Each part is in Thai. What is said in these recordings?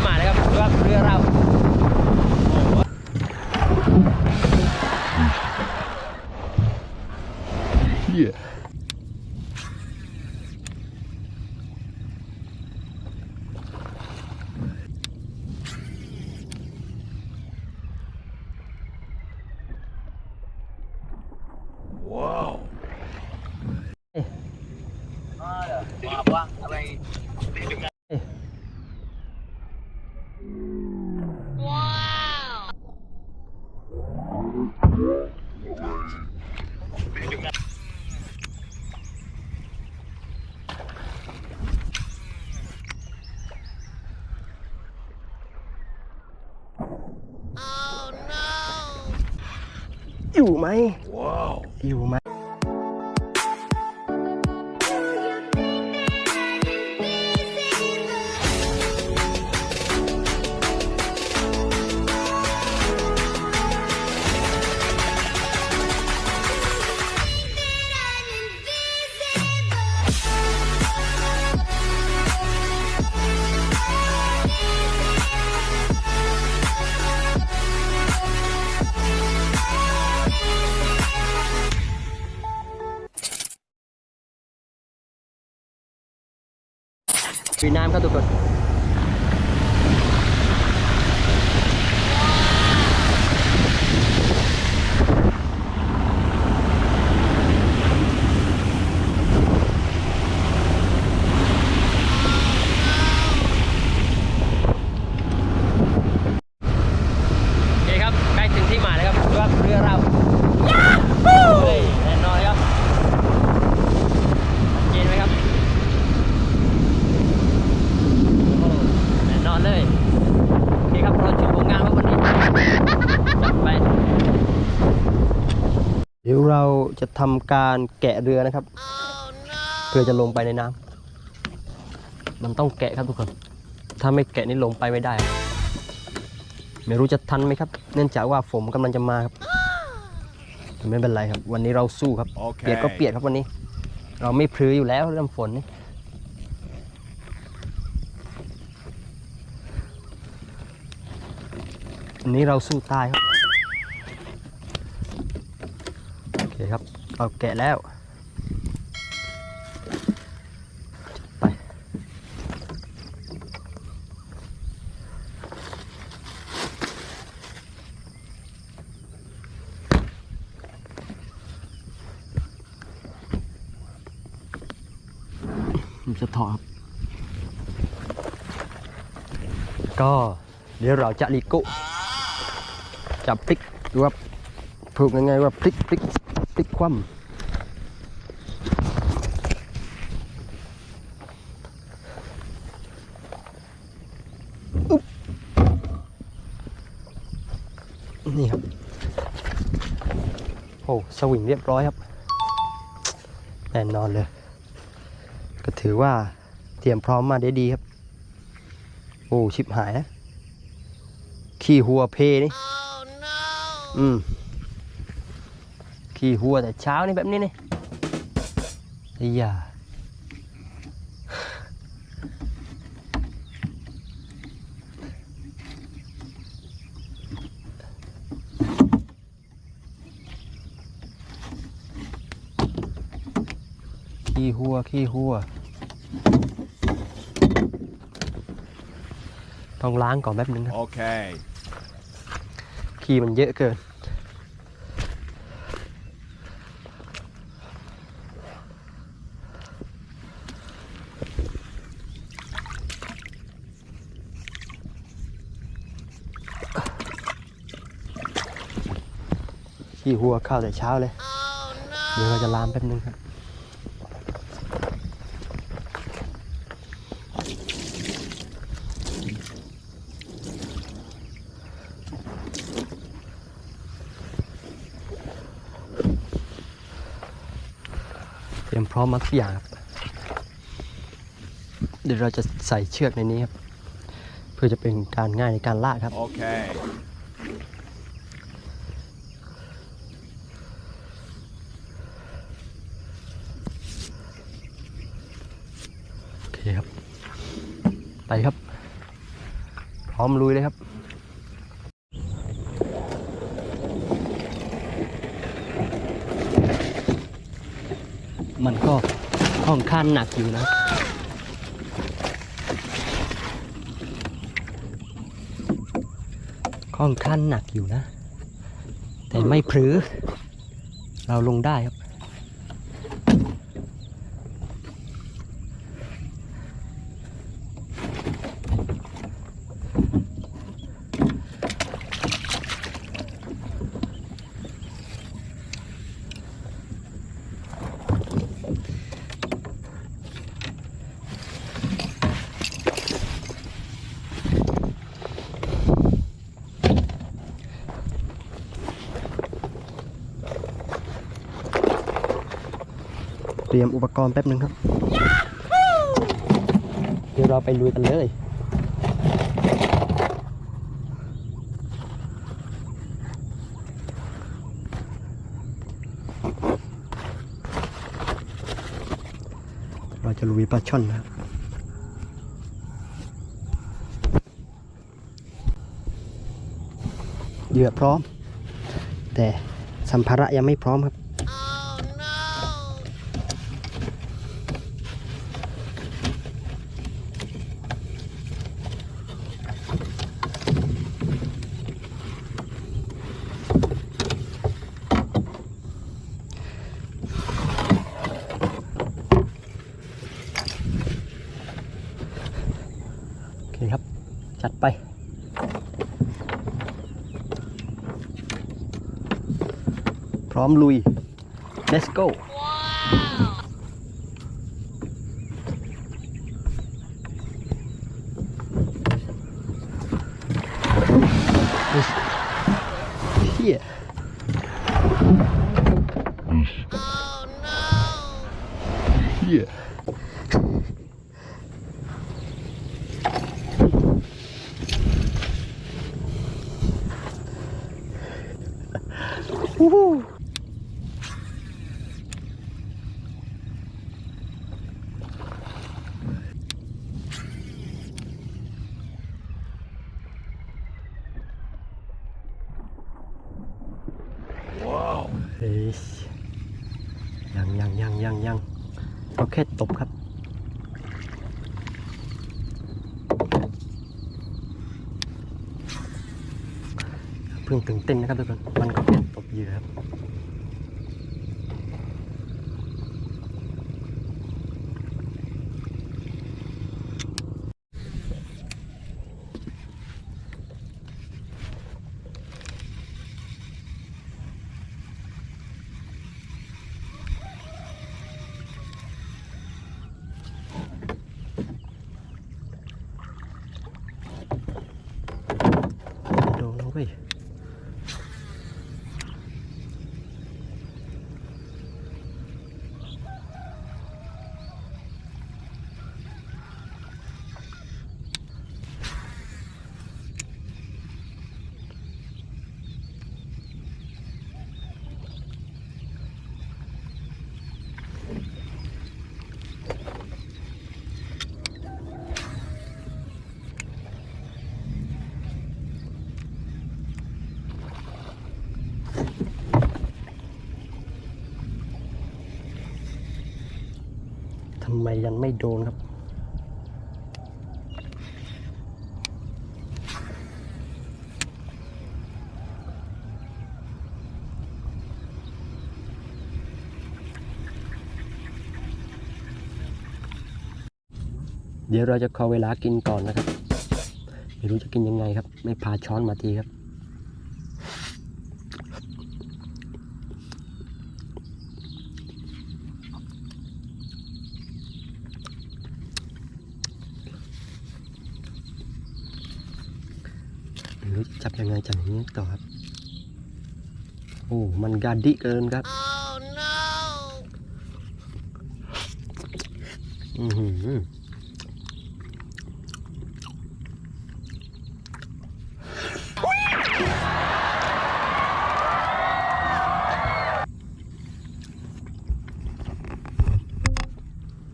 ที่มานะครับว่าเรือเรา Yeah. Wow. อยู่ไหม ว้า วีน้ำครับทุกคน โอเคครับ ใกล้ถึงที่หมายแล้วครับว่าเรือเราเฮ้ยแน่นอนครับเย็นไหมครับ โอ้แน่นอนเลยโอเคครับรอชมผลงานว่าวันนี้จัดไป เดี๋ยวเรา จะทำการแกะเรือนะครับเพื่อจะลงไปในน้ำมันต้องแกะครับทุกคน ถ้าไม่แกะนี่ลงไปไม่ได้ ไม่รู้จะทันไหมครับ เนื่องจากว่าฝนกำลังจะมาครับแต่ไม่เป็นไรครับ วันนี้เราสู้ครับโอเคเปียกก็เปียกครับวันนี้ เราไม่พลืออยู่แล้วเรื่องฝนนี่วันนี้เราสู้ตายครับ โอเคครับ เราแกะแล้ว ไป จะถอดครับก็เดี๋ยวเราจะลีกุจับพลิกดูว่าพูดยังไงว่าพลิกพลิก พลิกคว่ำอุ๊บนี่ครับ โอ้สวิงเรียบร้อยครับ แน่นอนเลย ก็ถือว่าเตรียมพร้อมมาได้ดีครับ โอ้ ชิบหายนะ ขี่หัวเพนี่ อืม ขี่หัวแต่เช้านี่แบบนี้นี่ไอ้ยาขี่หัวขี่หัวต้องล้างก่อนแป๊บนึงครับ Okay. ขี้มันเยอะเกิน ขี้หัวเข้าแต่เช้าเลย เดี๋ยวเราจะลามแป๊บนึงครับเตรียมพร้อมมาทุกอย่างครับ เดี๋ยวเราจะใส่เชือกในนี้ครับ เพื่อจะเป็นการง่ายในการลากครับ โอเค ครับ ไปครับ พร้อมลุยเลยครับมันก็ค่อนข้างหนักอยู่นะค่อนข้างหนักอยู่นะ แต่ไม่พรือเราลงได้ครับ เตรียมอุปกรณ์แป๊บนึงครับ เดี๋ยวเราไปลุยกันเลยเราจะลุยปลาช่อนนะครับเหยื่อพร้อม แต่สัมภาระยังไม่พร้อมครับ โอเคครับ จัดไป พ ร้อมลุย let's go เฮียเฮีย วู้ฮู้เฮ้ยยังยังยังยังยังก็ แค่ตบครับ เพิ่งตื่นเต้นนะครับทุกคนมันก็แค่ตบเหยื่อครับ ทำไมยังไม่โดนครับ เดี๋ยวเราจะขอเวลากินก่อนนะครับ ไม่รู้จะกินยังไงครับ ไม่พาช้อนมาทีครับ ไม่รู้จะจับ ยังไงจับอย่างนี้ต่อครับ โอ้ มันกาดิเกินครับอือหือ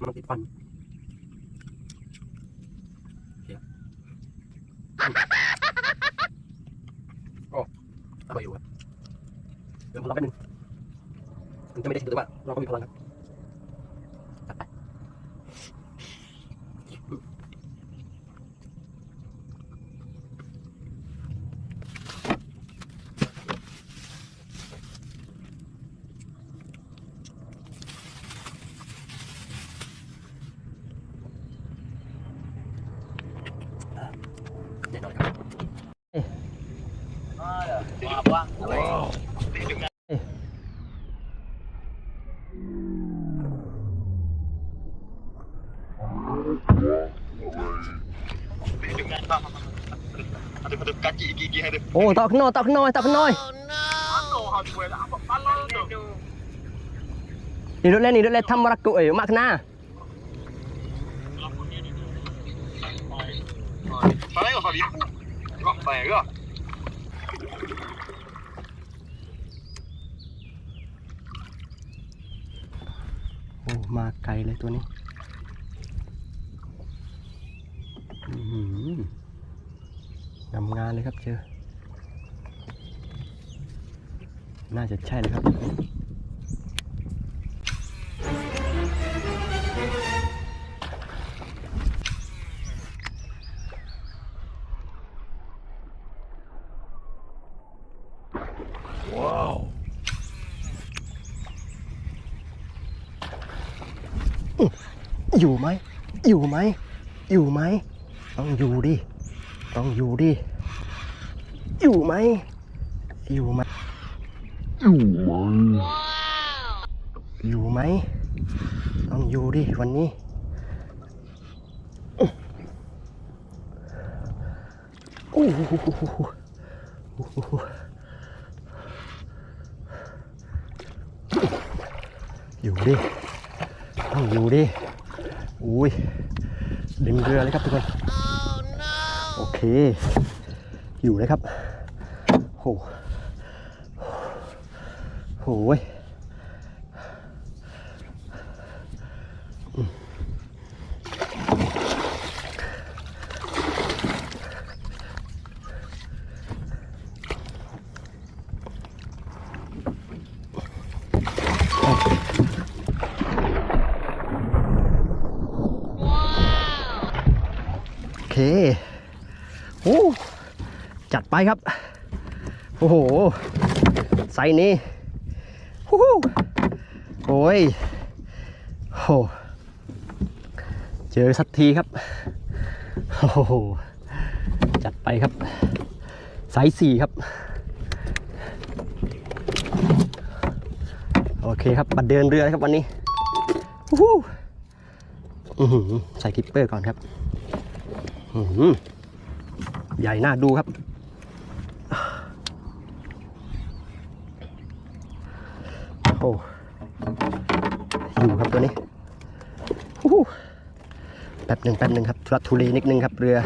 มันติดฟันโอเคครับ โอ้อร่อยอยู่ครับเดี๋ยวผมรอแป๊บนึงมันจะไม่ได้ถึงแต่ว่าเราก็มีพลังครับจัดไปแน่นอนครับ โอ้ตอกข้อกตอกข้อกตอกข้อกนี่รถเล่นนี่รถเล่นทำมรักกุเอ๋ยมากน้า Pareil, enfin, il est fou. Oh, bah, là. โอ้มาไกลเลยตัวนี้อื้อหืองามงานเลยครับเจอ น่าจะใช่เลยครับอยู่ไหม อยู่ไหม อยู่ไหม ต้องอยู่ดิ ต้องอยู่ดิ อยู่ไหม อยู่ไหม อยู่ไหมต้องอยู่ดิวันนี้โอ้โหอยู่ดิต้องอยู่ดิอุ้ยดึงเรือเลยครับทุกคนโอเค อยู่เลยครับโหโหยอืม โอเคโอ้จัดไปครับ โอ้โห ไซนี้ โอ้ยโหเจอสักทีครับโอ้โหจัดไปครับไซส์สี่ครับ โอเคครับมาเดินเรือครับวันนี้โอ้ใส่ทิปเปอร์ก่อนครับใหญ่น่าดูครับ อ้อยู่ครับตัวนี้อู้หูแป๊บหนึ่งแป๊บหนึ่งครับทุรักทุเลนิดนึงครับเรือ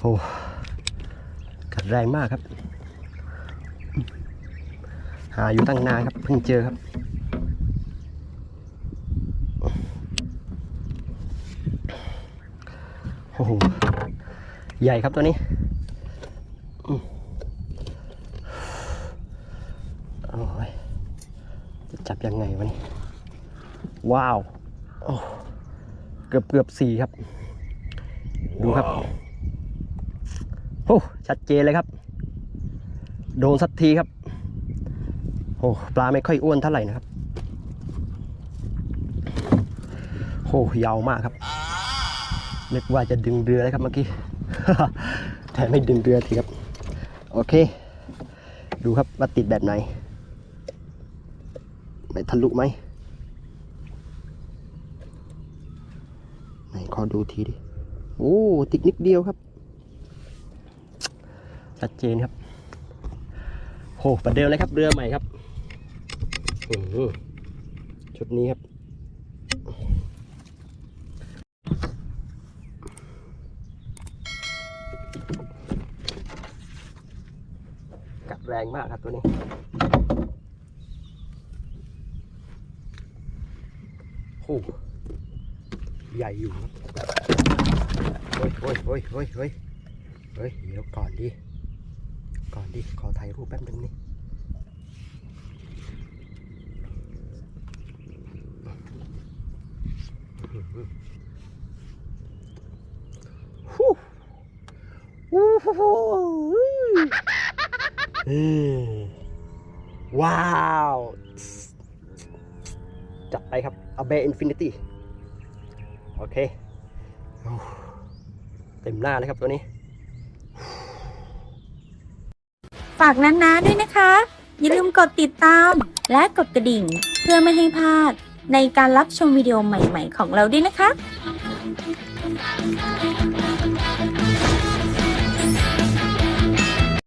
โอ้กัดแรงมากครับ หาอยู่ตั้งนานครับเพิ่งเจอครับโอ้โหใหญ่ครับตัวนี้อืมโอ้ย จะจับยังไงวะนี่ว้าวโอ้เกือบเกือบสี่ครับ ดูครับโอ้ชัดเจนเลยครับ โดนสักทีครับโอ้ปลาไม่ค่อยอ้วนเท่าไหร่นะครับโอ้ยาวมากครับนึกว่าจะดึงเรือเลยครับเมื่อกี้แต่ไม่ดึงเรือทีครับ โอเค ดูครับว่าติดแบบไหน ไม่ทะลุไหมไหนขอดูทีดิ โอ้ ติดนิดเดียวครับ ชัดเจนครับโหประเดิมเลยครับ เรือใหม่ครับชุดนี้ครับกัดแรงมากครับตัวนี้ โอ้ใหญ่อยู่ครับโอ้ยโอ้ยโอ้ยโอ้ยโอ้ยเฮ้ยเดี๋ยวก่อนดิก่อนดิขอถ่ายรูปแป๊บนึงนี่ฮู้ฮู้ฮู้ฮู้เอ้ยว้าว จัดไปครับ a b e Infinity โอเคโอ้เต็มหน้าเลยครับตัวนี้ ฝากนานาด้วยนะคะ อย่าลืมกดติดตามและกดกระดิ่ง เพื่อไม่ให้พลาดในการรับชมวิดีโอใหม่ ๆ ของเราด้วยนะคะ